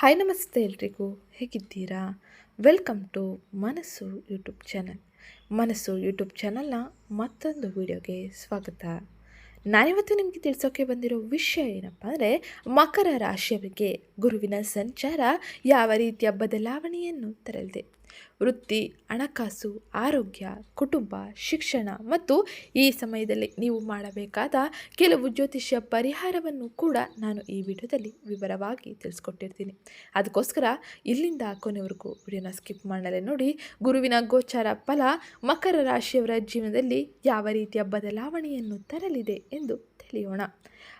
Hi ನಮಸ್ತೆ ಎಲ್ರಿಗೂ. ಹೇಗಿದ್ದೀರಾ? Welcome to Manasu YouTube channel. Manasu YouTube ಚಾನಲ್ನ ಮತ್ತೊಂದು ವಿಡಿಯೋಗೆ ಸ್ವಾಗತ. ನಾನಿವತ್ತು ನಿಮಗೆ ತಿಳಿಸೋಕೆ ಬಂದಿರೋ ವಿಷಯ ಏನಪ್ಪ ಅಂದರೆ, ಮಕರ ರಾಶಿಯವರಿಗೆ ಗುರುವಿನ ಸಂಚಾರ ಯಾವ ರೀತಿಯ ಬದಲಾವಣೆಯನ್ನು ತರಲಿದೆ. ವೃತ್ತಿ, ಹಣಕಾಸು, ಆರೋಗ್ಯ, ಕುಟುಂಬ, ಶಿಕ್ಷಣ ಮತ್ತು ಈ ಸಮಯದಲ್ಲಿ ನೀವು ಮಾಡಬೇಕಾದ ಕೆಲವು ಜ್ಯೋತಿಷ್ಯ ಪರಿಹಾರವನ್ನು ಕೂಡ ನಾನು ಈ ವಿಡಿಯೋದಲ್ಲಿ ವಿವರವಾಗಿ ತಿಳಿಸ್ಕೊಟ್ಟಿರ್ತೀನಿ. ಅದಕ್ಕೋಸ್ಕರ ಇಲ್ಲಿಂದ ಕೊನೆವರೆಗೂ ವಿಡಿಯೋನ ಸ್ಕಿಪ್ ಮಾಡಲೇ ನೋಡಿ, ಗುರುವಿನ ಗೋಚಾರ ಫಲ ಮಕರ ರಾಶಿಯವರ ಜೀವನದಲ್ಲಿ ಯಾವ ರೀತಿಯ ಬದಲಾವಣೆಯನ್ನು ತರಲಿದೆ ಎಂದು ತಿಳಿಯೋಣ.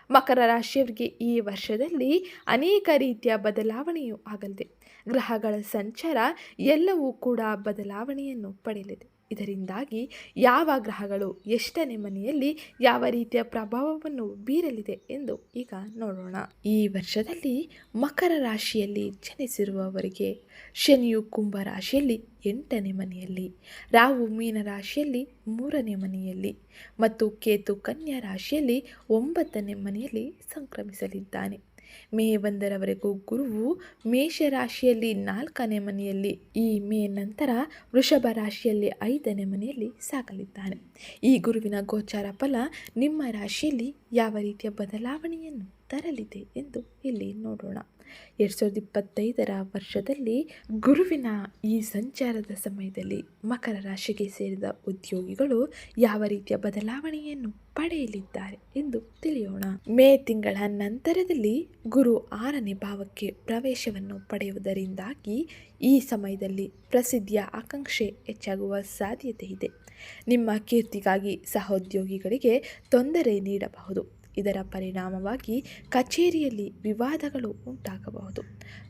ಮಕರ ರಾಶಿಯವರಿಗೆ ಈ ವರ್ಷದಲ್ಲಿ ಅನೇಕ ರೀತಿಯ ಬದಲಾವಣೆಯೂ ಆಗಲಿದೆ. ಗ್ರಹಗಳ ಸಂಚಾರ ಎಲ್ಲವೂ ಕೂಡ ಬದಲಾವಣೆಯನ್ನು ಪಡೆಯಲಿದೆ. ಇದರಿಂದಾಗಿ ಯಾವ ಗ್ರಹಗಳು ಎಷ್ಟನೇ ಮನೆಯಲ್ಲಿ ಯಾವ ರೀತಿಯ ಪ್ರಭಾವವನ್ನು ಬೀರಲಿದೆ ಎಂದು ಈಗ ನೋಡೋಣ. ಈ ವರ್ಷದಲ್ಲಿ ಮಕರ ರಾಶಿಯಲ್ಲಿ ಜನಿಸಿರುವವರಿಗೆ ಶನಿಯು ಕುಂಭ ರಾಶಿಯಲ್ಲಿ ಎಂಟನೇ ಮನೆಯಲ್ಲಿ, ರಾಹು ಮೀನ ರಾಶಿಯಲ್ಲಿ ಮೂರನೇ ಮನೆಯಲ್ಲಿ ಮತ್ತು ಕೇತು ಕನ್ಯಾ ರಾಶಿಯಲ್ಲಿ ಒಂಬತ್ತನೇ ಮನೆಯಲ್ಲಿ ಸಂಕ್ರಮಿಸಲಿದ್ದಾನೆ. ಮೇ ಒಂದರವರೆಗೂ ಗುರುವು ಮೇಷರಾಶಿಯಲ್ಲಿ ನಾಲ್ಕನೇ ಮನೆಯಲ್ಲಿ, ಈ ಮೇ ನಂತರ ವೃಷಭ ರಾಶಿಯಲ್ಲಿ ಐದನೇ ಮನೆಯಲ್ಲಿ ಸಾಗಲಿದ್ದಾನೆ. ಈ ಗುರುವಿನ ಗೋಚಾರ ಫಲ ನಿಮ್ಮ ರಾಶಿಯಲ್ಲಿ ಯಾವ ರೀತಿಯ ಬದಲಾವಣೆಯನ್ನು ತರಲಿದೆ ಎಂದು ಇಲ್ಲಿ ನೋಡೋಣ. ಎರಡು ಸಾವಿರದ ಇಪ್ಪತ್ತೈದರ ವರ್ಷದಲ್ಲಿ ಗುರುವಿನ ಈ ಸಂಚಾರದ ಸಮಯದಲ್ಲಿ ಮಕರ ರಾಶಿಗೆ ಸೇರಿದ ಉದ್ಯೋಗಿಗಳು ಯಾವ ರೀತಿಯ ಬದಲಾವಣೆಯನ್ನು ಪಡೆಯಲಿದ್ದಾರೆ ಎಂದು ತಿಳಿಯೋಣ. ಮೇ ತಿಂಗಳ ನಂತರದಲ್ಲಿ ಗುರು ಆರನೇ ಭಾವಕ್ಕೆ ಪ್ರವೇಶವನ್ನು ಪಡೆಯುವುದರಿಂದಾಗಿ ಈ ಸಮಯದಲ್ಲಿ ಪ್ರಸಿದ್ಧಿಯ ಆಕಾಂಕ್ಷೆ ಹೆಚ್ಚಾಗುವ ಸಾಧ್ಯತೆ ಇದೆ ನಿಮ್ಮ ಕೀರ್ತಿಗಾಗಿ ಸಹೋದ್ಯೋಗಿಗಳಿಗೆ ತೊಂದರೆ ನೀಡಬಹುದು. ಇದರ ಪರಿಣಾಮವಾಗಿ ಕಚೇರಿಯಲ್ಲಿ ವಿವಾದಗಳು ಉಂಟಾಗಬಹುದು.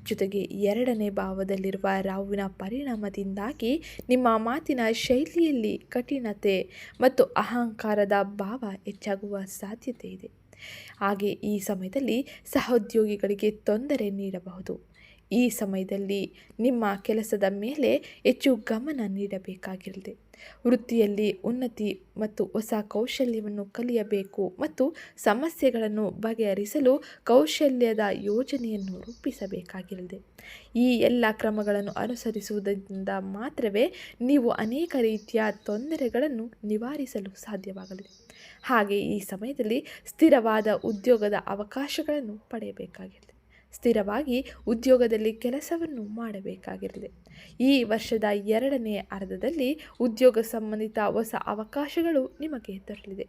ಜೊತೆಗೆ ಎರಡನೇ ಭಾವದಲ್ಲಿರುವ ರಾಹುವಿನ ಪರಿಣಾಮದಿಂದಾಗಿ ನಿಮ್ಮ ಮಾತಿನ ಶೈಲಿಯಲ್ಲಿ ಕಠಿಣತೆ ಮತ್ತು ಅಹಂಕಾರದ ಭಾವ ಹೆಚ್ಚಾಗುವ ಸಾಧ್ಯತೆ ಇದೆ. ಹಾಗೆ ಈ ಸಮಯದಲ್ಲಿ ಸಹೋದ್ಯೋಗಿಗಳಿಗೆ ತೊಂದರೆ ನೀಡಬಹುದು. ಈ ಸಮಯದಲ್ಲಿ ನಿಮ್ಮ ಕೆಲಸದ ಮೇಲೆ ಹೆಚ್ಚು ಗಮನ ನೀಡಬೇಕಾಗಿರಲಿದೆ. ವೃತ್ತಿಯಲ್ಲಿ ಉನ್ನತಿ ಮತ್ತು ಹೊಸ ಕೌಶಲ್ಯವನ್ನು ಕಲಿಯಬೇಕು ಮತ್ತು ಸಮಸ್ಯೆಗಳನ್ನು ಬಗೆಹರಿಸಲು ಕೌಶಲ್ಯದ ಯೋಜನೆಯನ್ನು ರೂಪಿಸಬೇಕಾಗಿರಲಿದೆ. ಈ ಎಲ್ಲ ಕ್ರಮಗಳನ್ನು ಅನುಸರಿಸುವುದರಿಂದ ಮಾತ್ರವೇ ನೀವು ಅನೇಕ ರೀತಿಯ ತೊಂದರೆಗಳನ್ನು ನಿವಾರಿಸಲು ಸಾಧ್ಯವಾಗಲಿದೆ. ಹಾಗೆ ಈ ಸಮಯದಲ್ಲಿ ಸ್ಥಿರವಾದ ಉದ್ಯೋಗದ ಅವಕಾಶಗಳನ್ನು ಪಡೆಯಬೇಕಾಗಿದೆ ಸ್ಥಿರವಾಗಿ ಉದ್ಯೋಗದಲ್ಲಿ ಕೆಲಸವನ್ನು ಮಾಡಬೇಕಾಗಿರಲಿ. ಈ ವರ್ಷದ ಎರಡನೇ ಅರ್ಧದಲ್ಲಿ ಉದ್ಯೋಗ ಸಂಬಂಧಿತ ಹೊಸ ಅವಕಾಶಗಳು ನಿಮಗೆ ದೊರಲಿದೆ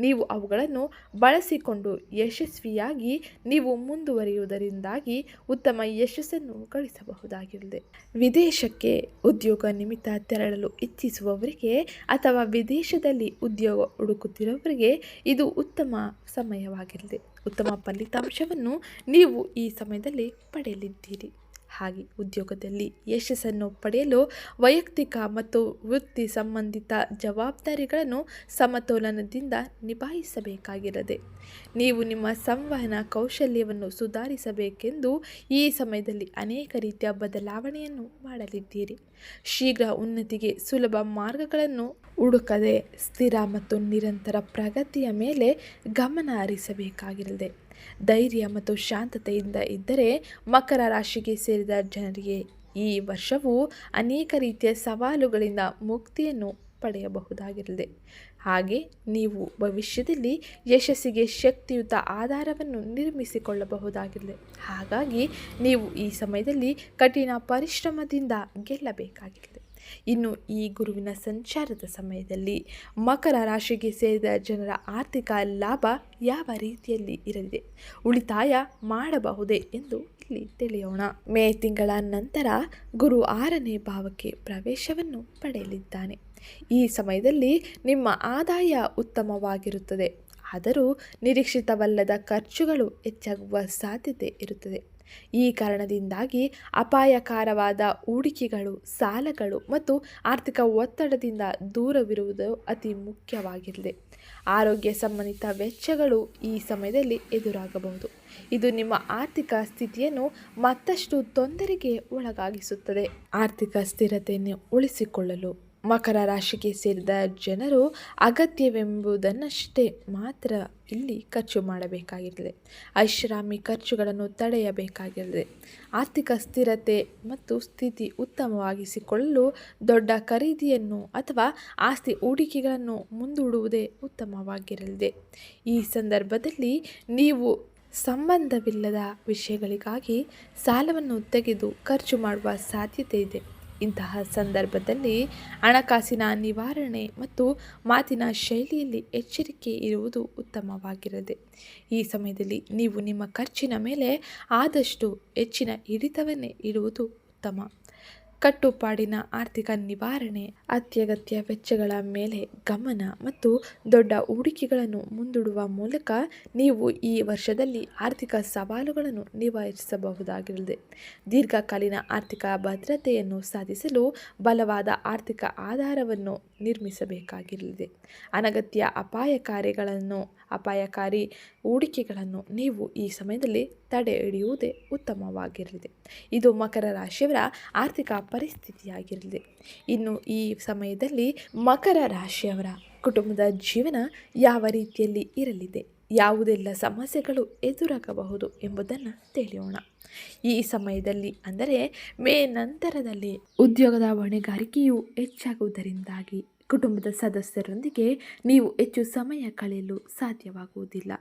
ನೀವು ಅವುಗಳನ್ನು ಬಳಸಿಕೊಂಡು ಯಶಸ್ವಿಯಾಗಿ ನೀವು ಮುಂದುವರಿಯುವುದರಿಂದಾಗಿ ಉತ್ತಮ ಯಶಸ್ಸನ್ನು ಗಳಿಸಬಹುದಾಗಿರಲಿದೆ ವಿದೇಶಕ್ಕೆ ಉದ್ಯೋಗ ನಿಮಿತ್ತ ತೆರಳಲು ಇಚ್ಛಿಸುವವರಿಗೆ ಅಥವಾ ವಿದೇಶದಲ್ಲಿ ಉದ್ಯೋಗ ಹುಡುಕುತ್ತಿರುವವರಿಗೆ ಇದು ಉತ್ತಮ ಸಮಯವಾಗಿರಲಿದೆ ಉತ್ತಮ ಫಲಿತಾಂಶವನ್ನು ನೀವು ಈ ಸಮಯದಲ್ಲಿ ಪಡೆಯಲಿದ್ದೀರಿ. ಹಾಗೆ ಉದ್ಯೋಗದಲ್ಲಿ ಯಶಸ್ಸನ್ನು ಪಡೆಯಲು ವೈಯಕ್ತಿಕ ಮತ್ತು ವೃತ್ತಿ ಸಂಬಂಧಿತ ಜವಾಬ್ದಾರಿಗಳನ್ನು ಸಮತೋಲನದಿಂದ ನಿಭಾಯಿಸಬೇಕಾಗಿರದೆ, ನೀವು ನಿಮ್ಮ ಸಂವಹನ ಕೌಶಲ್ಯವನ್ನು ಸುಧಾರಿಸಬೇಕೆಂದು ಈ ಸಮಯದಲ್ಲಿ ಅನೇಕ ರೀತಿಯ ಬದಲಾವಣೆಯನ್ನು ಮಾಡಲಿದ್ದೀರಿ. ಶೀಘ್ರ ಉನ್ನತಿಗೆ ಸುಲಭ ಮಾರ್ಗಗಳನ್ನು ಹುಡುಕದೆ ಸ್ಥಿರ ಮತ್ತು ನಿರಂತರ ಪ್ರಗತಿಯ ಮೇಲೆ ಗಮನ ಹರಿಸಬೇಕಾಗಿರದೆ ಧೈರ್ಯ ಮತ್ತು ಶಾಂತತೆಯಿಂದ ಇದ್ದರೆ ಮಕರ ರಾಶಿಗೆ ಸೇರಿದ ಜನರಿಗೆ ಈ ವರ್ಷವು ಅನೇಕ ರೀತಿಯ ಸವಾಲುಗಳಿಂದ ಮುಕ್ತಿಯನ್ನು ಪಡೆಯಬಹುದಾಗಿರಲಿದೆ. ಹಾಗೆ ನೀವು ಭವಿಷ್ಯದಲ್ಲಿ ಯಶಸ್ಸಿಗೆ ಶಕ್ತಿಯುತ ಆಧಾರವನ್ನು ನಿರ್ಮಿಸಿಕೊಳ್ಳಬಹುದಾಗಿದೆ ಹಾಗಾಗಿ ನೀವು ಈ ಸಮಯದಲ್ಲಿ ಕಠಿಣ ಪರಿಶ್ರಮದಿಂದ ಗೆಲ್ಲಬೇಕಾಗಿದೆ ಇನ್ನು ಈ ಗುರುವಿನ ಸಂಚಾರದ ಸಮಯದಲ್ಲಿ ಮಕರ ರಾಶಿಗೆ ಸೇರಿದ ಜನರ ಆರ್ಥಿಕ ಲಾಭ ಯಾವ ರೀತಿಯಲ್ಲಿ ಇರಲಿದೆ? ಉಳಿತಾಯ ಮಾಡಬಹುದೇ ಎಂದು ಇಲ್ಲಿ ತಿಳಿಯೋಣ. ಮೇ ತಿಂಗಳ ನಂತರ ಗುರು ಆರನೇ ಭಾವಕ್ಕೆ ಪ್ರವೇಶವನ್ನು ಪಡೆಯಲಿದ್ದಾನೆ. ಈ ಸಮಯದಲ್ಲಿ ನಿಮ್ಮ ಆದಾಯ ಉತ್ತಮವಾಗಿರುತ್ತದೆ. ಆದರೂ ನಿರೀಕ್ಷಿತವಲ್ಲದ ಖರ್ಚುಗಳು ಹೆಚ್ಚಾಗುವ ಸಾಧ್ಯತೆ ಇರುತ್ತದೆ. ಈ ಕಾರಣದಿಂದಾಗಿ ಅಪಾಯಕಾರವಾದ ಹೂಡಿಕೆಗಳು, ಸಾಲಗಳು ಮತ್ತು ಆರ್ಥಿಕ ಒತ್ತಡದಿಂದ ದೂರವಿರುವುದು ಅತಿ ಮುಖ್ಯವಾಗಿದೆ ಆರೋಗ್ಯ ಸಂಬಂಧಿತ ವೆಚ್ಚಗಳು ಈ ಸಮಯದಲ್ಲಿ ಎದುರಾಗಬಹುದು. ಇದು ನಿಮ್ಮ ಆರ್ಥಿಕ ಸ್ಥಿತಿಯನ್ನು ಮತ್ತಷ್ಟು ತೊಂದರೆಗೆ ಒಳಗಾಗಿಸುತ್ತದೆ. ಆರ್ಥಿಕ ಸ್ಥಿರತೆಯನ್ನು ಉಳಿಸಿಕೊಳ್ಳಲು ಮಕರ ರಾಶಿಗೆ ಸೇರಿದ ಜನರು ಅಗತ್ಯವೆಂಬುದನ್ನಷ್ಟೇ ಮಾತ್ರ ಇಲ್ಲಿ ಖರ್ಚು ಮಾಡಬೇಕಾಗಿರಲಿ ಐಷಾರಾಮಿ ಖರ್ಚುಗಳನ್ನು ತಡೆಯಬೇಕಾಗಿರಲಿ ಆರ್ಥಿಕ ಸ್ಥಿರತೆ ಮತ್ತು ಸ್ಥಿತಿ ಉತ್ತಮವಾಗಿಸಿಕೊಳ್ಳಲು ದೊಡ್ಡ ಖರೀದಿಯನ್ನು ಅಥವಾ ಆಸ್ತಿ ಹೂಡಿಕೆಗಳನ್ನು ಮುಂದೂಡುವುದೇ ಉತ್ತಮವಾಗಿರಲಿದೆ. ಈ ಸಂದರ್ಭದಲ್ಲಿ ನೀವು ಸಂಬಂಧವಿಲ್ಲದ ವಿಷಯಗಳಿಗಾಗಿ ಸಾಲವನ್ನು ತೆಗೆದು ಖರ್ಚು ಮಾಡುವ ಸಾಧ್ಯತೆ ಇದೆ. ಇಂತಹ ಸಂದರ್ಭದಲ್ಲಿ ಹಣಕಾಸಿನ ನಿವಾರಣೆ ಮತ್ತು ಮಾತಿನ ಶೈಲಿಯಲ್ಲಿ ಎಚ್ಚರಿಕೆ ಇರುವುದು ಉತ್ತಮವಾಗಿರದೆ, ಈ ಸಮಯದಲ್ಲಿ ನೀವು ನಿಮ್ಮ ಖರ್ಚಿನ ಮೇಲೆ ಆದಷ್ಟು ಹೆಚ್ಚಿನ ಹಿಡಿತವನ್ನೇ ಇಡುವುದು ಉತ್ತಮ. ಕಟ್ಟುಪಾಡಿನ ಆರ್ಥಿಕ ನಿವಾರಣೆ, ಅತ್ಯಗತ್ಯ ವೆಚ್ಚಗಳ ಮೇಲೆ ಗಮನ ಮತ್ತು ದೊಡ್ಡ ಹೂಡಿಕೆಗಳನ್ನು ಮುಂದೂಡುವ ಮೂಲಕ ನೀವು ಈ ವರ್ಷದಲ್ಲಿ ಆರ್ಥಿಕ ಸವಾಲುಗಳನ್ನು ನಿವಾರಿಸಬಹುದಾಗಿರಲಿದೆ. ದೀರ್ಘಕಾಲೀನ ಆರ್ಥಿಕ ಭದ್ರತೆಯನ್ನು ಸಾಧಿಸಲು ಬಲವಾದ ಆರ್ಥಿಕ ಆಧಾರವನ್ನು ನಿರ್ಮಿಸಬೇಕಾಗಿರಲಿದೆ. ಅನಗತ್ಯ ಅಪಾಯಕಾರಿಗಳನ್ನು, ಅಪಾಯಕಾರಿ ಹೂಡಿಕೆಗಳನ್ನು ನೀವು ಈ ಸಮಯದಲ್ಲಿ ತಡೆ ಹಿಡಿಯುವುದೇ ಉತ್ತಮವಾಗಿರಲಿದೆ. ಇದು ಮಕರ ರಾಶಿಯವರ ಆರ್ಥಿಕ ಪರಿಸ್ಥಿತಿಯಾಗಿರಲಿದೆ ಇನ್ನು ಈ ಸಮಯದಲ್ಲಿ ಮಕರ ರಾಶಿಯವರ ಕುಟುಂಬದ ಜೀವನ ಯಾವ ರೀತಿಯಲ್ಲಿ ಇರಲಿದೆ? ಯಾವುದೆಲ್ಲ ಸಮಸ್ಯೆಗಳು ಎದುರಾಗಬಹುದು ಎಂಬುದನ್ನು ತಿಳಿಯೋಣ. ಈ ಸಮಯದಲ್ಲಿ ಅಂದರೆ ಮೇ ನಂತರದಲ್ಲಿ ಉದ್ಯೋಗದ ಹೊಣೆಗಾರಿಕೆಯು ಹೆಚ್ಚಾಗುವುದರಿಂದಾಗಿ ಕುಟುಂಬದ ಸದಸ್ಯರೊಂದಿಗೆ ನೀವು ಹೆಚ್ಚು ಸಮಯ ಕಳೆಯಲು ಸಾಧ್ಯವಾಗುವುದಿಲ್ಲ.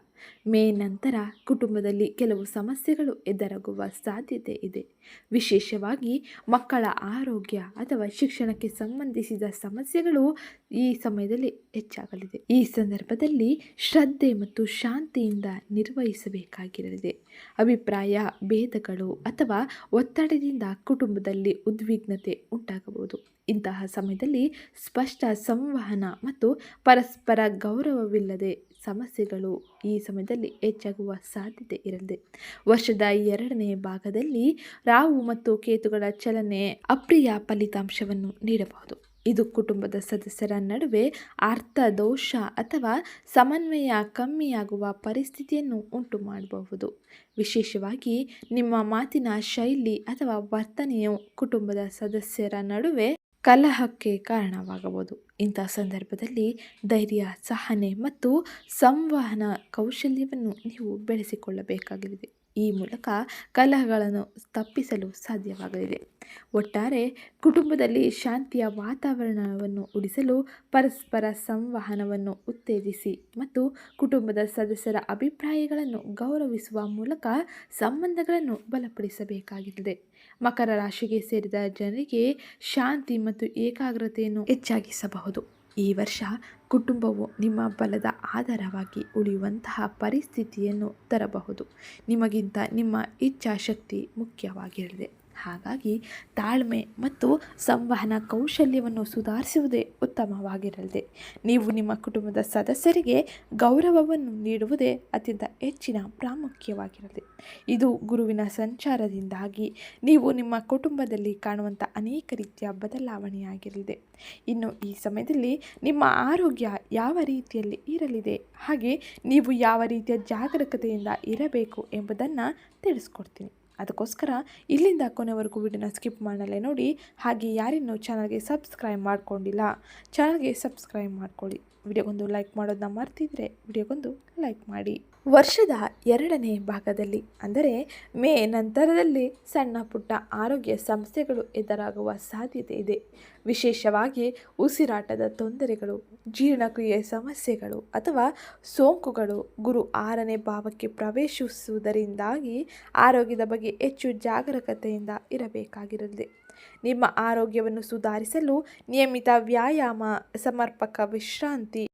ಮೇ ನಂತರ ಕುಟುಂಬದಲ್ಲಿ ಕೆಲವು ಸಮಸ್ಯೆಗಳು ಎದುರಾಗುವ ಸಾಧ್ಯತೆ ಇದೆ. ವಿಶೇಷವಾಗಿ ಮಕ್ಕಳ ಆರೋಗ್ಯ ಅಥವಾ ಶಿಕ್ಷಣಕ್ಕೆ ಸಂಬಂಧಿಸಿದ ಸಮಸ್ಯೆಗಳು ಈ ಸಮಯದಲ್ಲಿ ಹೆಚ್ಚಾಗಲಿದೆ. ಈ ಸಂದರ್ಭದಲ್ಲಿ ಶ್ರದ್ಧೆ ಮತ್ತು ಶಾಂತಿಯಿಂದ ನಿರ್ವಹಿಸಬೇಕಾಗಿರಲಿದೆ. ಅಭಿಪ್ರಾಯ, ಭೇದಗಳು ಅಥವಾ ಒತ್ತಡದಿಂದ ಕುಟುಂಬದಲ್ಲಿ ಉದ್ವಿಗ್ನತೆ ಉಂಟಾಗಬಹುದು. ಇಂತಹ ಸಮಯದಲ್ಲಿ ಸ್ಪಷ್ಟ ಸಂವಹನ ಮತ್ತು ಪರಸ್ಪರ ಗೌರವವಿಲ್ಲದೆ ಸಮಸ್ಯೆಗಳು ಈ ಸಮಯದಲ್ಲಿ ಹೆಚ್ಚಾಗುವ ಸಾಧ್ಯತೆ ಇರಲಿದೆ. ವರ್ಷದ ಎರಡನೇ ಭಾಗದಲ್ಲಿ ರಾಹು ಮತ್ತು ಕೇತುಗಳ ಚಲನೆ ಅಪ್ರಿಯ ಫಲಿತಾಂಶವನ್ನು ನೀಡಬಹುದು. ಇದು ಕುಟುಂಬದ ಸದಸ್ಯರ ನಡುವೆ ಅರ್ಥದೋಷ ಅಥವಾ ಸಮನ್ವಯ ಕಮ್ಮಿಯಾಗುವ ಪರಿಸ್ಥಿತಿಯನ್ನು ಉಂಟು ಮಾಡಬಹುದು ವಿಶೇಷವಾಗಿ ನಿಮ್ಮ ಮಾತಿನ ಶೈಲಿ ಅಥವಾ ವರ್ತನೆಯು ಕುಟುಂಬದ ಸದಸ್ಯರ ನಡುವೆ ಕಲಹಕ್ಕೆ ಕಾರಣವಾಗಬಹುದು. ಇಂಥ ಸಂದರ್ಭದಲ್ಲಿ ಧೈರ್ಯ, ಸಹನೆ ಮತ್ತು ಸಂವಹನ ಕೌಶಲ್ಯವನ್ನು ನೀವು ಬೆಳೆಸಿಕೊಳ್ಳಬೇಕಾಗಲಿದೆ. ಈ ಮೂಲಕ ಕಲಹಗಳನ್ನು ತಪ್ಪಿಸಲು ಸಾಧ್ಯವಾಗಲಿದೆ. ಒಟ್ಟಾರೆ, ಕುಟುಂಬದಲ್ಲಿ ಶಾಂತಿಯ ವಾತಾವರಣವನ್ನು ಉಳಿಸಲು ಪರಸ್ಪರ ಸಂವಹನವನ್ನು ಉತ್ತೇಜಿಸಿ ಮತ್ತು ಕುಟುಂಬದ ಸದಸ್ಯರ ಅಭಿಪ್ರಾಯಗಳನ್ನು ಗೌರವಿಸುವ ಮೂಲಕ ಸಂಬಂಧಗಳನ್ನು ಬಲಪಡಿಸಬೇಕಾಗಿದೆ ಮಕರ ರಾಶಿಗೆ ಸೇರಿದ ಜನರಿಗೆ ಶಾಂತಿ ಮತ್ತು ಏಕಾಗ್ರತೆಯನ್ನು ಹೆಚ್ಚಾಗಿಸಬಹುದು. ಈ ವರ್ಷ ಕುಟುಂಬವು ನಿಮ್ಮ ಬಲದ ಆಧಾರವಾಗಿ ಉಳಿಯುವಂತಹ ಪರಿಸ್ಥಿತಿಯನ್ನು ತರಬಹುದು. ನಿಮಗಿಂತ ನಿಮ್ಮ ಇಚ್ಛಾಶಕ್ತಿ ಮುಖ್ಯವಾಗಿರಲಿದೆ ಹಾಗಾಗಿ ತಾಳ್ಮೆ ಮತ್ತು ಸಂವಹನ ಕೌಶಲ್ಯವನ್ನು ಸುಧಾರಿಸುವುದೇ ಉತ್ತಮವಾಗಿರಲಿದೆ. ನೀವು ನಿಮ್ಮ ಕುಟುಂಬದ ಸದಸ್ಯರಿಗೆ ಗೌರವವನ್ನು ನೀಡುವುದೇ ಅತ್ಯಂತ ಹೆಚ್ಚಿನ ಪ್ರಾಮುಖ್ಯವಾಗಿರಲಿದೆ. ಇದು ಗುರುವಿನ ಸಂಚಾರದಿಂದಾಗಿ ನೀವು ನಿಮ್ಮ ಕುಟುಂಬದಲ್ಲಿ ಕಾಣುವಂಥ ಅನೇಕ ರೀತಿಯ ಬದಲಾವಣೆಯಾಗಿರಲಿದೆ. ಇನ್ನು ಈ ಸಮಯದಲ್ಲಿ ನಿಮ್ಮ ಆರೋಗ್ಯ ಯಾವ ರೀತಿಯಲ್ಲಿ ಇರಲಿದೆ, ಹಾಗೆ ನೀವು ಯಾವ ರೀತಿಯ ಜಾಗರೂಕತೆಯಿಂದ ಇರಬೇಕು ಎಂಬುದನ್ನು ತಿಳಿಸ್ಕೊಡ್ತೀನಿ. ಅದಕ್ಕೋಸ್ಕರ ಇಲ್ಲಿಂದ ಕೊನೆವರೆಗೂ ವಿಡಿಯೋನ ಸ್ಕಿಪ್ ಮಾಡಲೇ ನೋಡಿ, ಹಾಗೆ ಯಾರಿನ್ನೂ ಚಾನಲ್ಗೆ ಸಬ್ಸ್ಕ್ರೈಬ್ ಮಾಡ್ಕೊಂಡಿಲ್ಲ, ಚಾನಲ್ಗೆ ಸಬ್ಸ್ಕ್ರೈಬ್ ಮಾಡ್ಕೊಳ್ಳಿ. ವಿಡಿಯೋಗೊಂದು ಲೈಕ್ ಮಾಡೋದನ್ನ ಮರ್ತಿದ್ರೆ ವಿಡಿಯೋಗೊಂದು ಲೈಕ್ ಮಾಡಿ. ವರ್ಷದ ಎರಡನೇ ಭಾಗದಲ್ಲಿ, ಅಂದರೆ ಮೇ ನಂತರದಲ್ಲಿ ಸಣ್ಣ ಪುಟ್ಟ ಆರೋಗ್ಯ ಸಮಸ್ಯೆಗಳು ಎದುರಾಗುವ ಸಾಧ್ಯತೆ ಇದೆ. ವಿಶೇಷವಾಗಿ ಉಸಿರಾಟದ ತೊಂದರೆಗಳು, ಜೀರ್ಣಕ್ರಿಯೆ ಸಮಸ್ಯೆಗಳು ಅಥವಾ ಸೋಂಕುಗಳು ಗುರು ಆರನೇ ಭಾವಕ್ಕೆ ಪ್ರವೇಶಿಸುವುದರಿಂದಾಗಿ ಆರೋಗ್ಯದ ಬಗ್ಗೆ ಹೆಚ್ಚು ಜಾಗರೂಕತೆಯಿಂದ ಇರಬೇಕಾಗಿರಲಿದೆ. ನಿಮ್ಮ ಆರೋಗ್ಯವನ್ನು ಸುಧಾರಿಸಲು ನಿಯಮಿತ ವ್ಯಾಯಾಮ, ಸಮರ್ಪಕ ವಿಶ್ರಾಂತಿ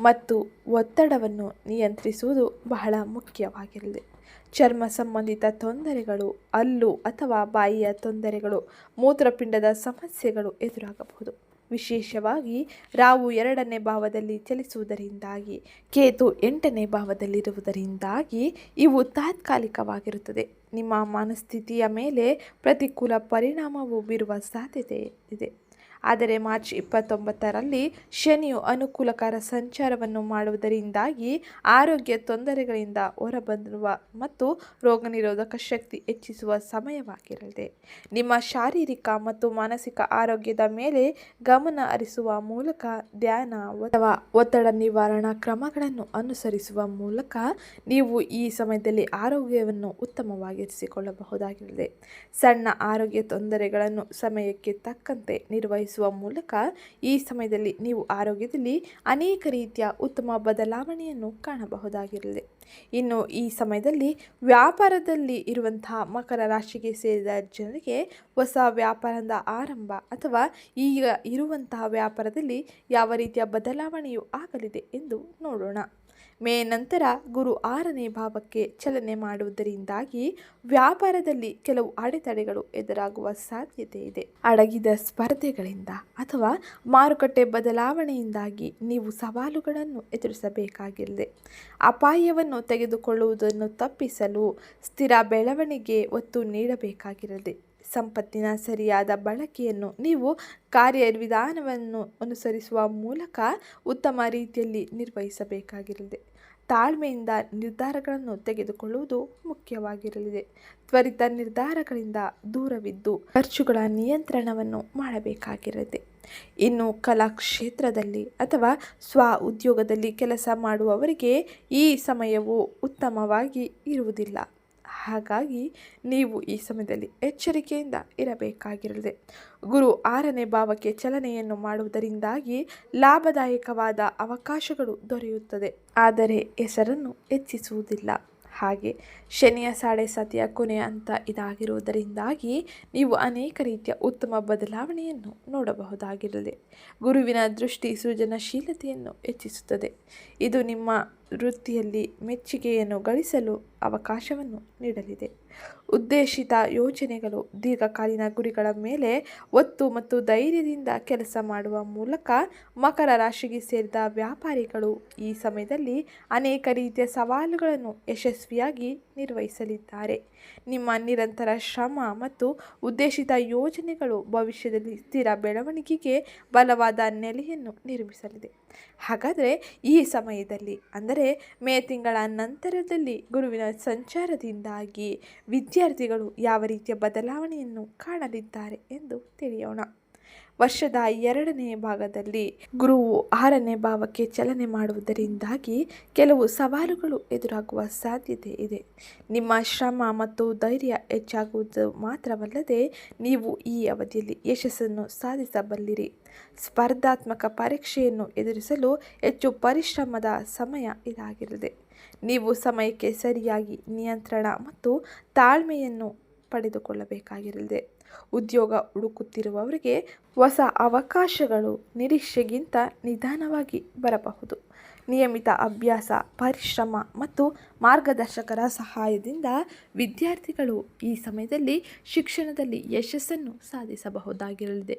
ಮತ್ತು ಒತ್ತಡವನ್ನು ನಿಯಂತ್ರಿಸುವುದು ಬಹಳ ಮುಖ್ಯವಾಗಿರಲಿದೆ ಚರ್ಮ ಸಂಬಂಧಿತ ತೊಂದರೆಗಳು ಅಲ್ಲು ಅಥವಾ ಬಾಯಿಯ ತೊಂದರೆಗಳು, ಮೂತ್ರಪಿಂಡದ ಸಮಸ್ಯೆಗಳು ಎದುರಾಗಬಹುದು. ವಿಶೇಷವಾಗಿ ರಾವು ಎರಡನೇ ಭಾವದಲ್ಲಿ ಚಲಿಸುವುದರಿಂದಾಗಿ, ಕೇತು ಎಂಟನೇ ಭಾವದಲ್ಲಿರುವುದರಿಂದಾಗಿ ಇವು ತಾತ್ಕಾಲಿಕವಾಗಿರುತ್ತದೆ. ನಿಮ್ಮ ಮನಸ್ಥಿತಿಯ ಮೇಲೆ ಪ್ರತಿಕೂಲ ಪರಿಣಾಮವು ಬೀರುವ ಸಾಧ್ಯತೆ ಇದೆ. ಆದರೆ ಮಾರ್ಚ್ ಇಪ್ಪತ್ತೊಂಬತ್ತರಲ್ಲಿ ಶನಿಯು ಅನುಕೂಲಕರ ಸಂಚಾರವನ್ನು ಮಾಡುವುದರಿಂದಾಗಿ ಆರೋಗ್ಯ ತೊಂದರೆಗಳಿಂದ ಹೊರಬಂದಿರುವ ಮತ್ತು ರೋಗನಿರೋಧಕ ಶಕ್ತಿ ಹೆಚ್ಚಿಸುವ ಸಮಯವಾಗಿರಲಿದೆ. ನಿಮ್ಮ ಶಾರೀರಿಕ ಮತ್ತು ಮಾನಸಿಕ ಆರೋಗ್ಯದ ಮೇಲೆ ಗಮನ ಹರಿಸುವ ಮೂಲಕ ಧ್ಯಾನ, ಅಥವಾ ಒತ್ತಡ ನಿವಾರಣಾ ಕ್ರಮಗಳನ್ನು ಅನುಸರಿಸುವ ಮೂಲಕ ನೀವು ಈ ಸಮಯದಲ್ಲಿ ಆರೋಗ್ಯವನ್ನು ಉತ್ತಮವಾಗಿರಿಸಿಕೊಳ್ಳಬಹುದಾಗಿರಲಿದೆ. ಸಣ್ಣ ಆರೋಗ್ಯ ತೊಂದರೆಗಳನ್ನು ಸಮಯಕ್ಕೆ ತಕ್ಕಂತೆ ನಿರ್ವಹಿಸುವ ಮೂಲಕ ಈ ಸಮಯದಲ್ಲಿ ನೀವು ಆರೋಗ್ಯದಲ್ಲಿ ಅನೇಕ ರೀತಿಯ ಉತ್ತಮ ಬದಲಾವಣೆಯನ್ನು ಕಾಣಬಹುದಾಗಿರಲಿ. ಇನ್ನು ಈ ಸಮಯದಲ್ಲಿ ವ್ಯಾಪಾರದಲ್ಲಿ ಇರುವಂತಹ ಮಕರ ರಾಶಿಗೆ ಸೇರಿದ ಜನರಿಗೆ ಹೊಸ ವ್ಯಾಪಾರದ ಆರಂಭ ಅಥವಾ ಈಗ ಇರುವಂತಹ ವ್ಯಾಪಾರದಲ್ಲಿ ಯಾವ ರೀತಿಯ ಬದಲಾವಣೆಯು ಆಗಲಿದೆ ಎಂದು ನೋಡೋಣ. ಮೇ ನಂತರ ಗುರು ಆರನೇ ಭಾವಕ್ಕೆ ಚಲನೆ ಮಾಡುವುದರಿಂದಾಗಿ ವ್ಯಾಪಾರದಲ್ಲಿ ಕೆಲವು ಅಡೆತಡೆಗಳು ಎದುರಾಗುವ ಸಾಧ್ಯತೆ ಇದೆ. ಅಡಗಿದ ಸ್ಪರ್ಧೆಗಳಿಂದ ಅಥವಾ ಮಾರುಕಟ್ಟೆ ಬದಲಾವಣೆಯಿಂದಾಗಿ ನೀವು ಸವಾಲುಗಳನ್ನು ಎದುರಿಸಬೇಕಾಗಿದೆ. ಅಪಾಯವನ್ನು ತೆಗೆದುಕೊಳ್ಳುವುದನ್ನು ತಪ್ಪಿಸಲು ಸ್ಥಿರ ಬೆಳವಣಿಗೆ ಒತ್ತು ನೀಡಬೇಕಾಗಿರದೆ ಸಂಪತ್ತಿನ ಸರಿಯಾದ ಬಳಕೆಯನ್ನು ನೀವು ಕಾರ್ಯವಿಧಾನವನ್ನು ಅನುಸರಿಸುವ ಮೂಲಕ ಉತ್ತಮ ರೀತಿಯಲ್ಲಿ ನಿರ್ವಹಿಸಬೇಕಾಗಿರಲಿದೆ. ತಾಳ್ಮೆಯಿಂದ ನಿರ್ಧಾರಗಳನ್ನು ತೆಗೆದುಕೊಳ್ಳುವುದು ಮುಖ್ಯವಾಗಿರಲಿದೆ. ತ್ವರಿತ ನಿರ್ಧಾರಗಳಿಂದ ದೂರವಿದ್ದು ಖರ್ಚುಗಳ ನಿಯಂತ್ರಣವನ್ನು ಮಾಡಬೇಕಾಗಿರಲಿದೆ. ಇನ್ನು ಕಲಾ ಕ್ಷೇತ್ರದಲ್ಲಿ ಅಥವಾ ಸ್ವ ಉದ್ಯೋಗದಲ್ಲಿ ಕೆಲಸ ಮಾಡುವವರಿಗೆ ಈ ಸಮಯವು ಉತ್ತಮವಾಗಿ ಇರುವುದಿಲ್ಲ. ಹಾಗಾಗಿ ನೀವು ಈ ಸಮಯದಲ್ಲಿ ಎಚ್ಚರಿಕೆಯಿಂದ ಇರಬೇಕಾಗಿರಲಿದೆ. ಗುರು ಆರನೇ ಭಾವಕ್ಕೆ ಚಲನೆಯನ್ನು ಮಾಡುವುದರಿಂದಾಗಿ ಲಾಭದಾಯಕವಾದ ಅವಕಾಶಗಳು ದೊರೆಯುತ್ತದೆ. ಆದರೆ ಹೆಸರನ್ನು ಹೆಚ್ಚಿಸುವುದಿಲ್ಲ. ಹಾಗೆ ಶನಿಯ ಸಾಡೆ ಸತಿಯ ಕೊನೆ ಅಂತ ಇದಾಗಿರುವುದರಿಂದಾಗಿ ನೀವು ಅನೇಕ ರೀತಿಯ ಉತ್ತಮ ಬದಲಾವಣೆಯನ್ನು ನೋಡಬಹುದಾಗಿರಲಿ. ಗುರುವಿನ ದೃಷ್ಟಿ ಸೃಜನಶೀಲತೆಯನ್ನು ಹೆಚ್ಚಿಸುತ್ತದೆ. ಇದು ನಿಮ್ಮ ವೃತ್ತಿಯಲ್ಲಿ ಮೆಚ್ಚುಗೆಯನ್ನು ಗಳಿಸಲು ಅವಕಾಶವನ್ನು ನೀಡಲಿದೆ. ಉದ್ದೇಶಿತ ಯೋಜನೆಗಳು ದೀರ್ಘಕಾಲೀನ ಗುರಿಗಳ ಮೇಲೆ ಒತ್ತು ಮತ್ತು ಧೈರ್ಯದಿಂದ ಕೆಲಸ ಮಾಡುವ ಮೂಲಕ ಮಕರ ರಾಶಿಗೆ ಸೇರಿದ ವ್ಯಾಪಾರಿಗಳು ಈ ಸಮಯದಲ್ಲಿ ಅನೇಕ ರೀತಿಯ ಸವಾಲುಗಳನ್ನು ಯಶಸ್ವಿಯಾಗಿ ನಿರ್ವಹಿಸಲಿದ್ದಾರೆ. ನಿಮ್ಮ ನಿರಂತರ ಶ್ರಮ ಮತ್ತು ಉದ್ದೇಶಿತ ಯೋಜನೆಗಳು ಭವಿಷ್ಯದಲ್ಲಿ ಸ್ಥಿರ ಬೆಳವಣಿಗೆಗೆ ಬಲವಾದ ನೆಲೆಯನ್ನು ನಿರ್ಮಿಸಲಿದೆ. ಹಾಗಾದರೆ ಈ ಸಮಯದಲ್ಲಿ, ಅಂದರೆ ಮೇ ತಿಂಗಳ ನಂತರದಲ್ಲಿ ಗುರುವಿನ ಸಂಚಾರದಿಂದಾಗಿ ವಿದ್ಯಾರ್ಥಿಗಳು ಯಾವ ರೀತಿಯ ಬದಲಾವಣೆಯನ್ನು ಕಾಣಲಿದ್ದಾರೆ ಎಂದು ತಿಳಿಯೋಣ. ವರ್ಷದ ಎರಡನೇ ಭಾಗದಲ್ಲಿ ಗುರುವು ಆರನೇ ಭಾವಕ್ಕೆ ಚಲನೆ ಮಾಡುವುದರಿಂದಾಗಿ ಕೆಲವು ಸವಾಲುಗಳು ಎದುರಾಗುವ ಸಾಧ್ಯತೆ ಇದೆ. ನಿಮ್ಮ ಶ್ರಮ ಮತ್ತು ಧೈರ್ಯ ಹೆಚ್ಚಾಗುವುದು ಮಾತ್ರವಲ್ಲದೆ ನೀವು ಈ ಅವಧಿಯಲ್ಲಿ ಯಶಸ್ಸನ್ನು ಸಾಧಿಸಬಲ್ಲಿರಿ. ಸ್ಪರ್ಧಾತ್ಮಕ ಪರೀಕ್ಷೆಯನ್ನು ಎದುರಿಸಲು ಹೆಚ್ಚು ಪರಿಶ್ರಮದ ಸಮಯ ಇದಾಗಿರಲಿದೆ ನೀವು ಸಮಯಕ್ಕೆ ಸರಿಯಾಗಿ ನಿಯಂತ್ರಣ ಮತ್ತು ತಾಳ್ಮೆಯನ್ನು ಪಡೆದುಕೊಳ್ಳಬೇಕಾಗಿರಲಿದೆ. ಉದ್ಯೋಗ ಹುಡುಕುತ್ತಿರುವವರಿಗೆ ಹೊಸ ಅವಕಾಶಗಳು ನಿರೀಕ್ಷೆಗಿಂತ ನಿಧಾನವಾಗಿ ಬರಬಹುದು. ನಿಯಮಿತ ಅಭ್ಯಾಸ, ಪರಿಶ್ರಮ ಮತ್ತು ಮಾರ್ಗದರ್ಶಕರ ಸಹಾಯದಿಂದ ವಿದ್ಯಾರ್ಥಿಗಳು ಈ ಸಮಯದಲ್ಲಿ ಶಿಕ್ಷಣದಲ್ಲಿ ಯಶಸ್ಸನ್ನು ಸಾಧಿಸಬಹುದಾಗಿರಲಿದೆ.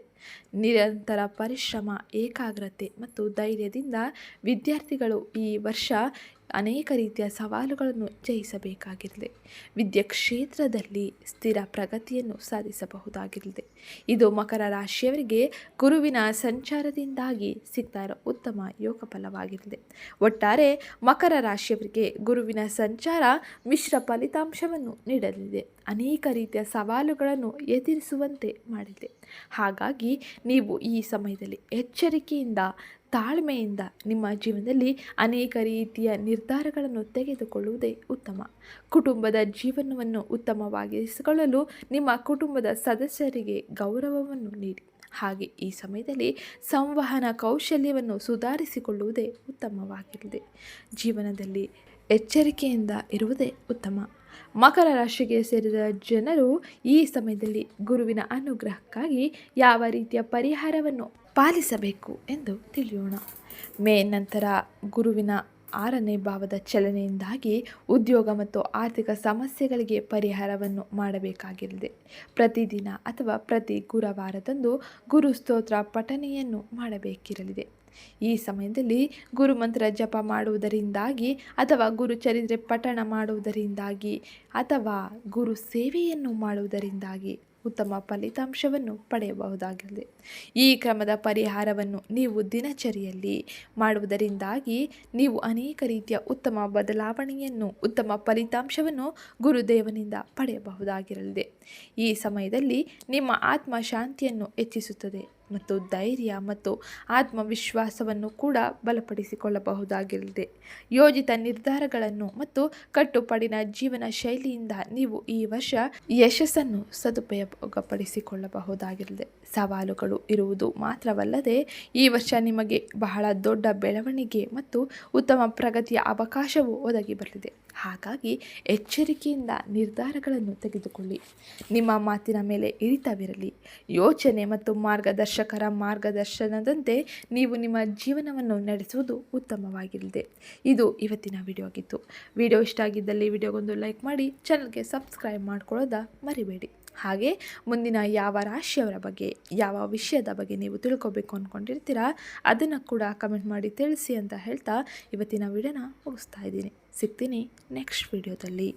ನಿರಂತರ ಪರಿಶ್ರಮ, ಏಕಾಗ್ರತೆ ಮತ್ತು ಧೈರ್ಯದಿಂದ ವಿದ್ಯಾರ್ಥಿಗಳು ಈ ವರ್ಷ ಅನೇಕ ರೀತಿಯ ಸವಾಲುಗಳನ್ನು ಜಯಿಸಬೇಕಾಗಿರಲಿ. ವಿದ್ಯಾ ಕ್ಷೇತ್ರದಲ್ಲಿ ಸ್ಥಿರ ಪ್ರಗತಿಯನ್ನು ಸಾಧಿಸಬಹುದಾಗಿರಲಿದೆ ಇದು ಮಕರ ರಾಶಿಯವರಿಗೆ ಗುರುವಿನ ಸಂಚಾರದಿಂದಾಗಿ ಸಿಗ್ತಾ ಉತ್ತಮ ಯೋಗ ಫಲವಾಗಿರಲಿದೆ ಒಟ್ಟಾರೆ ಮಕರ ರಾಶಿಯವರಿಗೆ ಗುರುವಿನ ಸಂಚಾರ ಮಿಶ್ರ ಫಲಿತಾಂಶವನ್ನು ನೀಡಲಿದೆ. ಅನೇಕ ರೀತಿಯ ಸವಾಲುಗಳನ್ನು ಎದುರಿಸುವಂತೆ ಮಾಡಿದೆ. ಹಾಗಾಗಿ ನೀವು ಈ ಸಮಯದಲ್ಲಿ ಎಚ್ಚರಿಕೆಯಿಂದ ತಾಳ್ಮೆಯಿಂದ ನಿಮ್ಮ ಜೀವನದಲ್ಲಿ ಅನೇಕ ರೀತಿಯ ನಿರ್ಧಾರಗಳನ್ನು ತೆಗೆದುಕೊಳ್ಳುವುದೇ ಉತ್ತಮ. ಕುಟುಂಬದ ಜೀವನವನ್ನು ಉತ್ತಮವಾಗಿಸಿಕೊಳ್ಳಲು ನಿಮ್ಮ ಕುಟುಂಬದ ಸದಸ್ಯರಿಗೆ ಗೌರವವನ್ನು ನೀಡಿ. ಹಾಗೆ ಈ ಸಮಯದಲ್ಲಿ ಸಂವಹನ ಕೌಶಲ್ಯವನ್ನು ಸುಧಾರಿಸಿಕೊಳ್ಳುವುದೇ ಉತ್ತಮವಾಗಿರಲಿದೆ ಜೀವನದಲ್ಲಿ ಎಚ್ಚರಿಕೆಯಿಂದ ಇರುವುದೇ ಉತ್ತಮ. ಮಕರ ರಾಶಿಗೆ ಸೇರಿದ ಜನರು ಈ ಸಮಯದಲ್ಲಿ ಗುರುವಿನ ಅನುಗ್ರಹಕ್ಕಾಗಿ ಯಾವ ರೀತಿಯ ಪರಿಹಾರವನ್ನು ಪಾಲಿಸಬೇಕು ಎಂದು ತಿಳಿಯೋಣ. ಮೇ ನಂತರ ಗುರುವಿನ ಆರನೇ ಭಾವದ ಚಲನೆಯಿಂದಾಗಿ ಉದ್ಯೋಗ ಮತ್ತು ಆರ್ಥಿಕ ಸಮಸ್ಯೆಗಳಿಗೆ ಪರಿಹಾರವನ್ನು ಮಾಡಬೇಕಾಗಿರಲಿದೆ. ಪ್ರತಿದಿನ ಅಥವಾ ಪ್ರತಿ ಗುರುವಾರದಂದು ಗುರು ಸ್ತೋತ್ರ ಪಠನೆಯನ್ನು ಮಾಡಬೇಕಿರಲಿದೆ. ಈ ಸಮಯದಲ್ಲಿ ಗುರುಮಂತ್ರ ಜಪ ಮಾಡುವುದರಿಂದಾಗಿ ಅಥವಾ ಗುರುಚರಿತ್ರೆ ಪಠಣ ಮಾಡುವುದರಿಂದಾಗಿ ಅಥವಾ ಗುರು ಸೇವೆಯನ್ನು ಮಾಡುವುದರಿಂದಾಗಿ ಉತ್ತಮ ಫಲಿತಾಂಶವನ್ನು ಪಡೆಯಬಹುದಾಗಿದೆ. ಈ ಕ್ರಮದ ಪರಿಹಾರವನ್ನು ನೀವು ದಿನಚರಿಯಲ್ಲಿ ಮಾಡುವುದರಿಂದಾಗಿ ನೀವು ಅನೇಕ ರೀತಿಯ ಉತ್ತಮ ಬದಲಾವಣೆಯನ್ನು, ಉತ್ತಮ ಫಲಿತಾಂಶವನ್ನು ಗುರುದೇವನಿಂದ ಪಡೆಯಬಹುದಾಗಿರಲಿದೆ. ಈ ಸಮಯದಲ್ಲಿ ನಿಮ್ಮ ಆತ್ಮ ಶಾಂತಿಯನ್ನು ಹೆಚ್ಚಿಸುತ್ತದೆ. ಮತ್ತು ಧೈರ್ಯ ಮತ್ತು ಆತ್ಮವಿಶ್ವಾಸವನ್ನು ಕೂಡ ಬಲಪಡಿಸಿಕೊಳ್ಳಬಹುದಾಗಿರಲಿದೆ. ಯೋಜಿತ ನಿರ್ಧಾರಗಳನ್ನು ಮತ್ತು ಕಟ್ಟುಪಾಡಿನ ಜೀವನ ಶೈಲಿಯಿಂದ ನೀವು ಈ ವರ್ಷ ಯಶಸ್ಸನ್ನು ಸದುಪಯೋಗಪಡಿಸಿಕೊಳ್ಳಬಹುದಾಗಿರಲಿದೆ. ಸವಾಲುಗಳು ಇರುವುದು ಮಾತ್ರವಲ್ಲದೆ, ಈ ವರ್ಷ ನಿಮಗೆ ಬಹಳ ದೊಡ್ಡ ಬೆಳವಣಿಗೆ ಮತ್ತು ಉತ್ತಮ ಪ್ರಗತಿಯ ಅವಕಾಶವು ಒದಗಿ ಬರಲಿದೆ. ಹಾಗಾಗಿ ಎಚ್ಚರಿಕೆಯಿಂದ ನಿರ್ಧಾರಗಳನ್ನು ತೆಗೆದುಕೊಳ್ಳಿ. ನಿಮ್ಮ ಮಾತಿನ ಮೇಲೆ ಇಳಿತವಿರಲಿ ಯೋಚನೆ ಮತ್ತು ಮಾರ್ಗದರ್ಶಕರ ಮಾರ್ಗದರ್ಶನದಂತೆ ನೀವು ನಿಮ್ಮ ಜೀವನವನ್ನು ನಡೆಸುವುದು ಉತ್ತಮವಾಗಿರಲಿದೆ. ಇದು ಇವತ್ತಿನ ವಿಡಿಯೋ ಆಗಿತ್ತು ವಿಡಿಯೋ ಇಷ್ಟ ಆಗಿದ್ದಲ್ಲಿ ವಿಡಿಯೋಗೊಂದು ಲೈಕ್ ಮಾಡಿ, ಚಾನಲ್ಗೆ ಸಬ್ಸ್ಕ್ರೈಬ್ ಮಾಡ್ಕೊಳ್ಳೋದ ಮರಿಬೇಡಿ. ಹಾಗೆ ಮುಂದಿನ ಯಾವ ರಾಶಿಯವರ ಬಗ್ಗೆ, ಯಾವ ವಿಷಯದ ಬಗ್ಗೆ ನೀವು ತಿಳ್ಕೊಬೇಕು ಅಂದ್ಕೊಂಡಿರ್ತೀರಾ ಅದನ್ನು ಕೂಡ ಕಮೆಂಟ್ ಮಾಡಿ ತಿಳಿಸಿ ಅಂತ ಹೇಳ್ತಾ ಇವತ್ತಿನ ವಿಡಿಯೋನ ಮುಗಿಸ್ತಾ ಇದ್ದೀನಿ. ಸಿಗ್ತೀನಿ ನೆಕ್ಸ್ಟ್ ವಿಡಿಯೋದಲ್ಲಿ.